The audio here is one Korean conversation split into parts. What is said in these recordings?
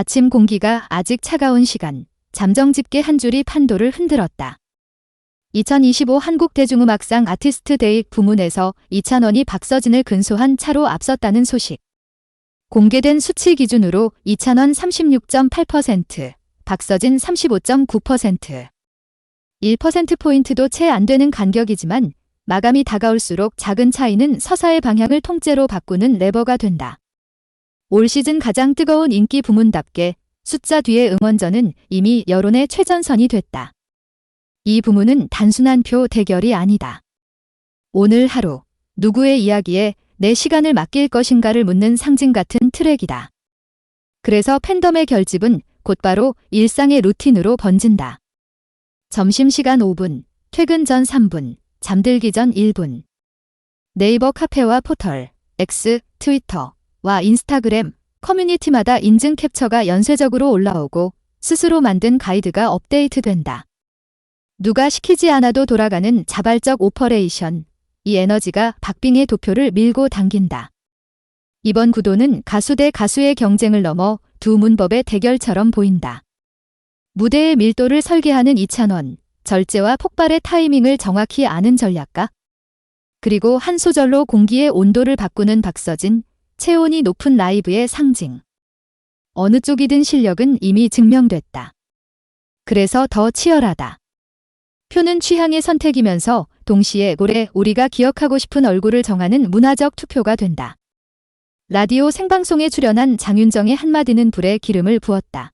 아침 공기가 아직 차가운 시간, 잠정 집게 한 줄이 판도를 흔들었다. 2025 한국대중음악상 아티스트 데이 부문에서 이찬원이 박서진을 근소한 차로 앞섰다는 소식. 공개된 수치 기준으로 이찬원 36.8%, 박서진 35.9%. 1%포인트도 채 안 되는 간격이지만 마감이 다가올수록 작은 차이는 서사의 방향을 통째로 바꾸는 레버가 된다. 올 시즌 가장 뜨거운 인기 부문답게 숫자 뒤의 응원전은 이미 여론의 최전선이 됐다. 이 부문은 단순한 표 대결이 아니다. 오늘 하루 누구의 이야기에 내 시간을 맡길 것인가를 묻는 상징 같은 트랙이다. 그래서 팬덤의 결집은 곧바로 일상의 루틴으로 번진다. 점심시간 5분, 퇴근 전 3분, 잠들기 전 1분. 네이버 카페와 포털, X, 트위터 와 인스타그램, 커뮤니티마다 인증 캡처가 연쇄적으로 올라오고 스스로 만든 가이드가 업데이트된다. 누가 시키지 않아도 돌아가는 자발적 오퍼레이션. 이 에너지가 박빙의 도표를 밀고 당긴다. 이번 구도는 가수 대 가수의 경쟁을 넘어 두 문법의 대결처럼 보인다. 무대의 밀도를 설계하는 이찬원, 절제와 폭발의 타이밍을 정확히 아는 전략가? 그리고 한 소절로 공기의 온도를 바꾸는 박서진, 체온이 높은 라이브의 상징. 어느 쪽이든 실력은 이미 증명됐다. 그래서 더 치열하다. 표는 취향의 선택이면서 동시에 올해 우리가 기억하고 싶은 얼굴을 정하는 문화적 투표가 된다. 라디오 생방송에 출연한 장윤정의 한마디는 불에 기름을 부었다.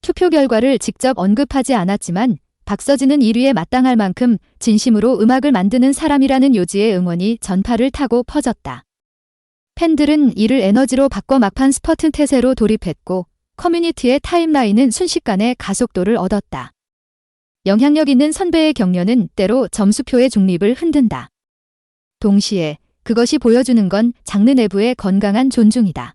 투표 결과를 직접 언급하지 않았지만 박서진은 1위에 마땅할 만큼 진심으로 음악을 만드는 사람이라는 요지의 응원이 전파를 타고 퍼졌다. 팬들은 이를 에너지로 바꿔 막판 스퍼트 태세로 돌입했고 커뮤니티의 타임라인은 순식간에 가속도를 얻었다. 영향력 있는 선배의 격려는 때로 점수표의 중립을 흔든다. 동시에 그것이 보여주는 건 장르 내부의 건강한 존중이다.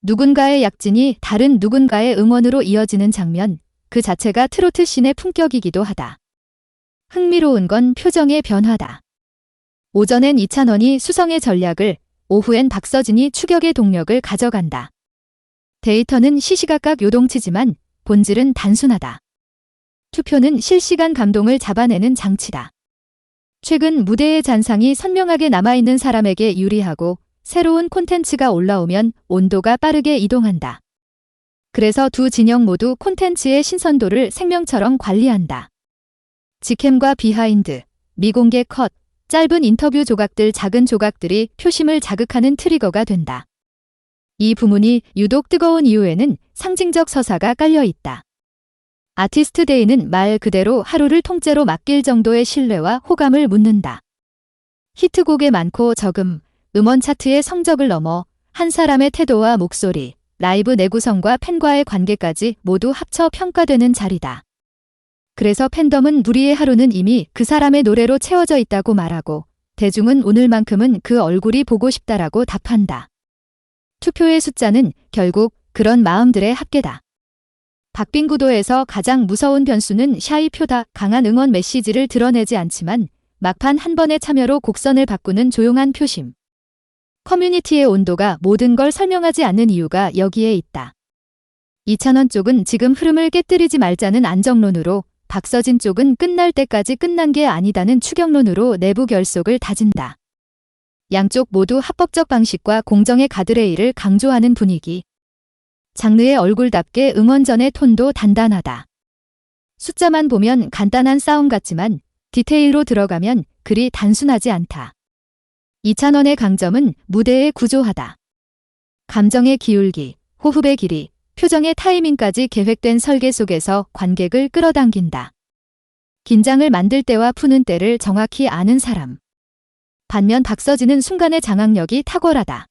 누군가의 약진이 다른 누군가의 응원으로 이어지는 장면, 그 자체가 트로트 씬의 품격이기도 하다. 흥미로운 건 표정의 변화다. 오전엔 이찬원이 수성의 전략을, 오후엔 박서진이 추격의 동력을 가져간다. 데이터는 시시각각 요동치지만 본질은 단순하다. 투표는 실시간 감동을 잡아내는 장치다. 최근 무대의 잔상이 선명하게 남아있는 사람에게 유리하고 새로운 콘텐츠가 올라오면 온도가 빠르게 이동한다. 그래서 두 진영 모두 콘텐츠의 신선도를 생명처럼 관리한다. 직캠과 비하인드, 미공개 컷, 짧은 인터뷰 조각들 작은 조각들이 표심을 자극하는 트리거가 된다. 이 부문이 유독 뜨거운 이유에는 상징적 서사가 깔려 있다. 아티스트 데이는 말 그대로 하루를 통째로 맡길 정도의 신뢰와 호감을 묻는다. 히트곡의 많고 적음, 음원 차트의 성적을 넘어 한 사람의 태도와 목소리, 라이브 내구성과 팬과의 관계까지 모두 합쳐 평가되는 자리다. 그래서 팬덤은 우리의 하루는 이미 그 사람의 노래로 채워져 있다고 말하고 대중은 오늘만큼은 그 얼굴이 보고 싶다라고 답한다. 투표의 숫자는 결국 그런 마음들의 합계다. 박빙 구도에서 가장 무서운 변수는 샤이 표다 강한 응원 메시지를 드러내지 않지만 막판 한 번의 참여로 곡선을 바꾸는 조용한 표심. 커뮤니티의 온도가 모든 걸 설명하지 않는 이유가 여기에 있다. 이찬원 쪽은 지금 흐름을 깨뜨리지 말자는 안정론으로 박서진 쪽은 끝날 때까지 끝난 게 아니다는 추격론으로 내부 결속을 다진다. 양쪽 모두 합법적 방식과 공정의 가드레일을 강조하는 분위기. 장르의 얼굴답게 응원전의 톤도 단단하다. 숫자만 보면 간단한 싸움 같지만 디테일로 들어가면 그리 단순하지 않다. 이찬원의 강점은 무대의 구조하다. 감정의 기울기, 호흡의 길이, 표정의 타이밍까지 계획된 설계 속에서 관객을 끌어당긴다. 긴장을 만들 때와 푸는 때를 정확히 아는 사람. 반면 박서진은 순간의 장악력이 탁월하다.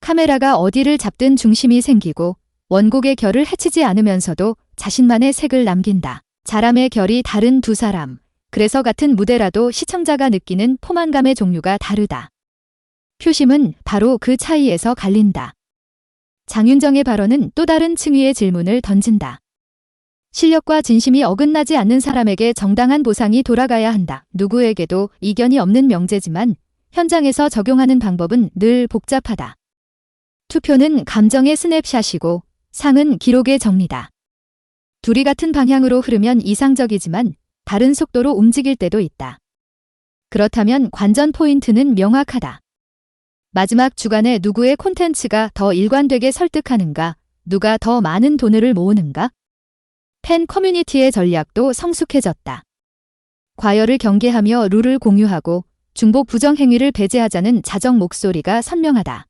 카메라가 어디를 잡든 중심이 생기고 원곡의 결을 해치지 않으면서도 자신만의 색을 남긴다. 자람의 결이 다른 두 사람. 그래서 같은 무대라도 시청자가 느끼는 포만감의 종류가 다르다. 표심은 바로 그 차이에서 갈린다. 장윤정의 발언은 또 다른 층위의 질문을 던진다. 실력과 진심이 어긋나지 않는 사람에게 정당한 보상이 돌아가야 한다. 누구에게도 이견이 없는 명제지만 현장에서 적용하는 방법은 늘 복잡하다. 투표는 감정의 스냅샷이고 상은 기록의 정리다. 둘이 같은 방향으로 흐르면 이상적이지만 다른 속도로 움직일 때도 있다. 그렇다면 관전 포인트는 명확하다. 마지막 주간에 누구의 콘텐츠가 더 일관되게 설득하는가, 누가 더 많은 돈을 모으는가? 팬 커뮤니티의 전략도 성숙해졌다. 과열을 경계하며 룰을 공유하고 중복 부정 행위를 배제하자는 자정 목소리가 선명하다.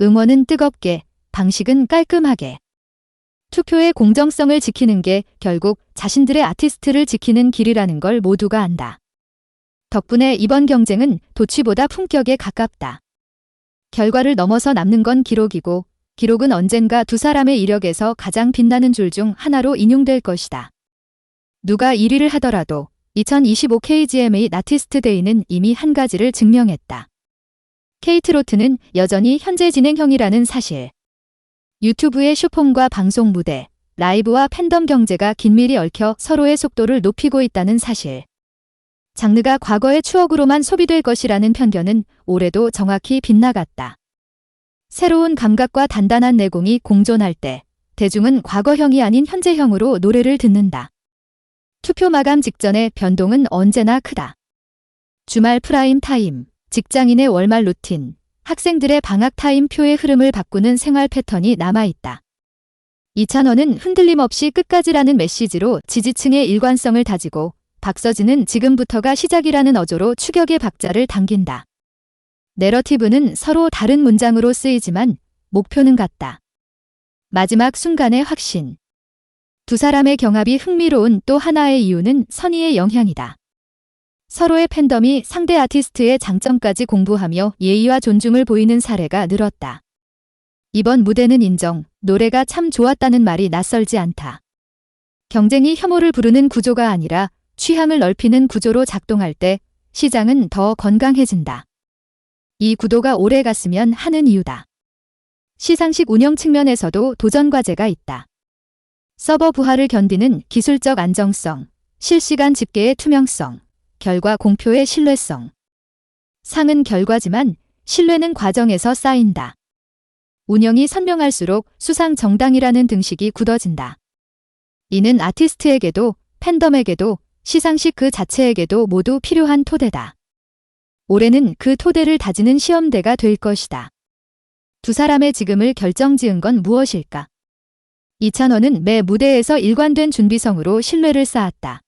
응원은 뜨겁게, 방식은 깔끔하게. 투표의 공정성을 지키는 게 결국 자신들의 아티스트를 지키는 길이라는 걸 모두가 안다. 덕분에 이번 경쟁은 도취보다 품격에 가깝다. 결과를 넘어서 남는 건 기록이고, 기록은 언젠가 두 사람의 이력에서 가장 빛나는 줄 중 하나로 인용될 것이다. 누가 1위를 하더라도 2025 KGMA 나티스트 데이는 이미 한 가지를 증명했다. 케이트로트는 여전히 현재 진행형이라는 사실. 유튜브의 쇼폼과 방송 무대, 라이브와 팬덤 경제가 긴밀히 얽혀 서로의 속도를 높이고 있다는 사실. 장르가 과거의 추억으로만 소비될 것이라는 편견은 올해도 정확히 빗나갔다. 새로운 감각과 단단한 내공이 공존할 때 대중은 과거형이 아닌 현재형으로 노래를 듣는다. 투표 마감 직전의 변동은 언제나 크다. 주말 프라임 타임, 직장인의 월말 루틴, 학생들의 방학 타임 표의 흐름을 바꾸는 생활 패턴이 남아있다. 이찬원은 흔들림 없이 끝까지라는 메시지로 지지층의 일관성을 다지고 박서진은 지금부터가 시작이라는 어조로 추격의 박자를 당긴다. 내러티브는 서로 다른 문장으로 쓰이지만 목표는 같다. 마지막 순간의 확신. 두 사람의 경합이 흥미로운 또 하나의 이유는 선의의 영향이다. 서로의 팬덤이 상대 아티스트의 장점까지 공부하며 예의와 존중을 보이는 사례가 늘었다. 이번 무대는 인정, 노래가 참 좋았다는 말이 낯설지 않다. 경쟁이 혐오를 부르는 구조가 아니라 취향을 넓히는 구조로 작동할 때 시장은 더 건강해진다. 이 구도가 오래 갔으면 하는 이유다. 시상식 운영 측면에서도 도전 과제가 있다. 서버 부하를 견디는 기술적 안정성, 실시간 집계의 투명성, 결과 공표의 신뢰성. 상은 결과지만 신뢰는 과정에서 쌓인다. 운영이 선명할수록 수상 정당이라는 등식이 굳어진다. 이는 아티스트에게도 팬덤에게도 시상식 그 자체에게도 모두 필요한 토대다. 올해는 그 토대를 다지는 시험대가 될 것이다. 두 사람의 지금을 결정지은 건 무엇일까? 이찬원은 매 무대에서 일관된 준비성으로 신뢰를 쌓았다.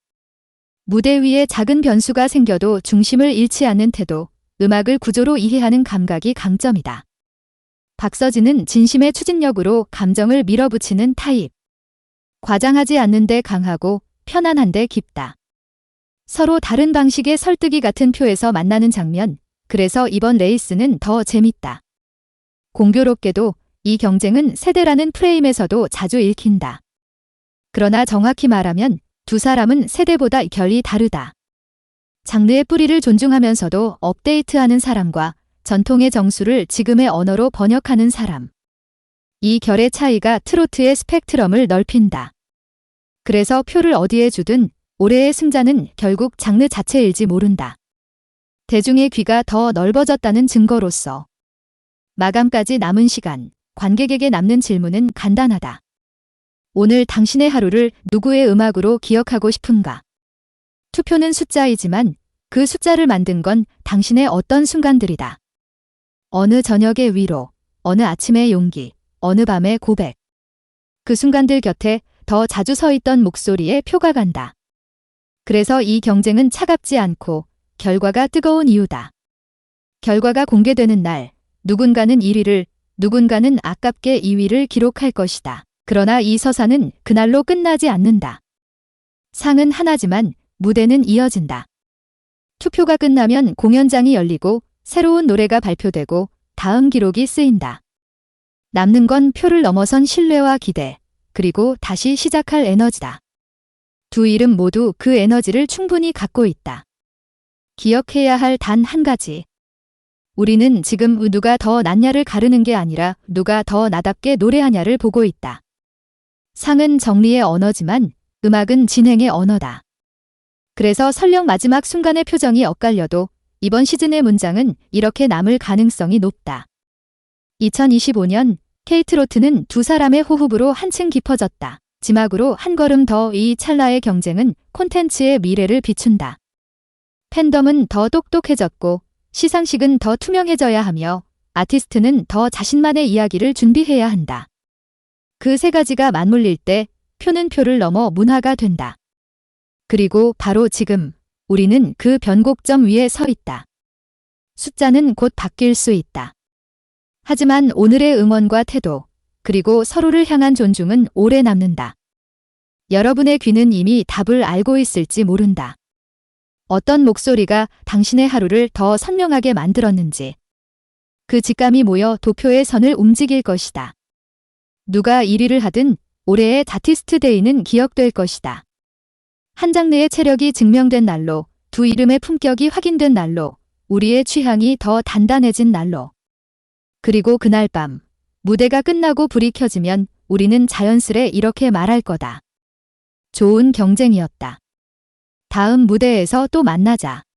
무대 위에 작은 변수가 생겨도 중심을 잃지 않는 태도, 음악을 구조로 이해하는 감각이 강점이다. 박서진은 진심의 추진력으로 감정을 밀어붙이는 타입. 과장하지 않는데 강하고 편안한데 깊다. 서로 다른 방식의 설득이 같은 표에서 만나는 장면, 그래서 이번 레이스는 더 재밌다. 공교롭게도 이 경쟁은 세대라는 프레임에서도 자주 읽힌다. 그러나 정확히 말하면 두 사람은 세대보다 결이 다르다. 장르의 뿌리를 존중하면서도 업데이트하는 사람과 전통의 정수를 지금의 언어로 번역하는 사람. 이 결의 차이가 트로트의 스펙트럼을 넓힌다. 그래서 표를 어디에 주든 올해의 승자는 결국 장르 자체일지 모른다. 대중의 귀가 더 넓어졌다는 증거로서 마감까지 남은 시간, 관객에게 남는 질문은 간단하다. 오늘 당신의 하루를 누구의 음악으로 기억하고 싶은가? 투표는 숫자이지만 그 숫자를 만든 건 당신의 어떤 순간들이다. 어느 저녁의 위로, 어느 아침의 용기, 어느 밤의 고백. 그 순간들 곁에 더 자주 서 있던 목소리에 표가 간다. 그래서 이 경쟁은 차갑지 않고 결과가 뜨거운 이유다. 결과가 공개되는 날, 누군가는 1위를, 누군가는 아깝게 2위를 기록할 것이다. 그러나 이 서사는 그날로 끝나지 않는다. 상은 하나지만 무대는 이어진다. 투표가 끝나면 공연장이 열리고 새로운 노래가 발표되고 다음 기록이 쓰인다. 남는 건 표를 넘어선 신뢰와 기대, 그리고 다시 시작할 에너지다. 두 이름 모두 그 에너지를 충분히 갖고 있다. 기억해야 할 단 한 가지. 우리는 지금 누가 더 낫냐를 가르는 게 아니라 누가 더 나답게 노래하냐를 보고 있다. 상은 정리의 언어지만 음악은 진행의 언어다. 그래서 설령 마지막 순간의 표정이 엇갈려도 이번 시즌의 문장은 이렇게 남을 가능성이 높다. 2025년 케이트로트는 두 사람의 호흡으로 한층 깊어졌다. 지막으로 한 걸음 더 이 찰나의 경쟁은 콘텐츠의 미래를 비춘다. 팬덤은 더 똑똑해졌고 시상식은 더 투명해져야 하며 아티스트는 더 자신만의 이야기를 준비해야 한다. 그 세 가지가 맞물릴 때 표는 표를 넘어 문화가 된다. 그리고 바로 지금 우리는 그 변곡점 위에 서 있다. 숫자는 곧 바뀔 수 있다. 하지만 오늘의 응원과 태도, 그리고 서로를 향한 존중은 오래 남는다. 여러분의 귀는 이미 답을 알고 있을지 모른다. 어떤 목소리가 당신의 하루를 더 선명하게 만들었는지. 그 직감이 모여 도표의 선을 움직일 것이다. 누가 1위를 하든 올해의 다티스트 데이는 기억될 것이다. 한 장르의 체력이 증명된 날로, 두 이름의 품격이 확인된 날로, 우리의 취향이 더 단단해진 날로. 그리고 그날 밤, 무대가 끝나고 불이 켜지면 우리는 자연스레 이렇게 말할 거다. 좋은 경쟁이었다. 다음 무대에서 또 만나자.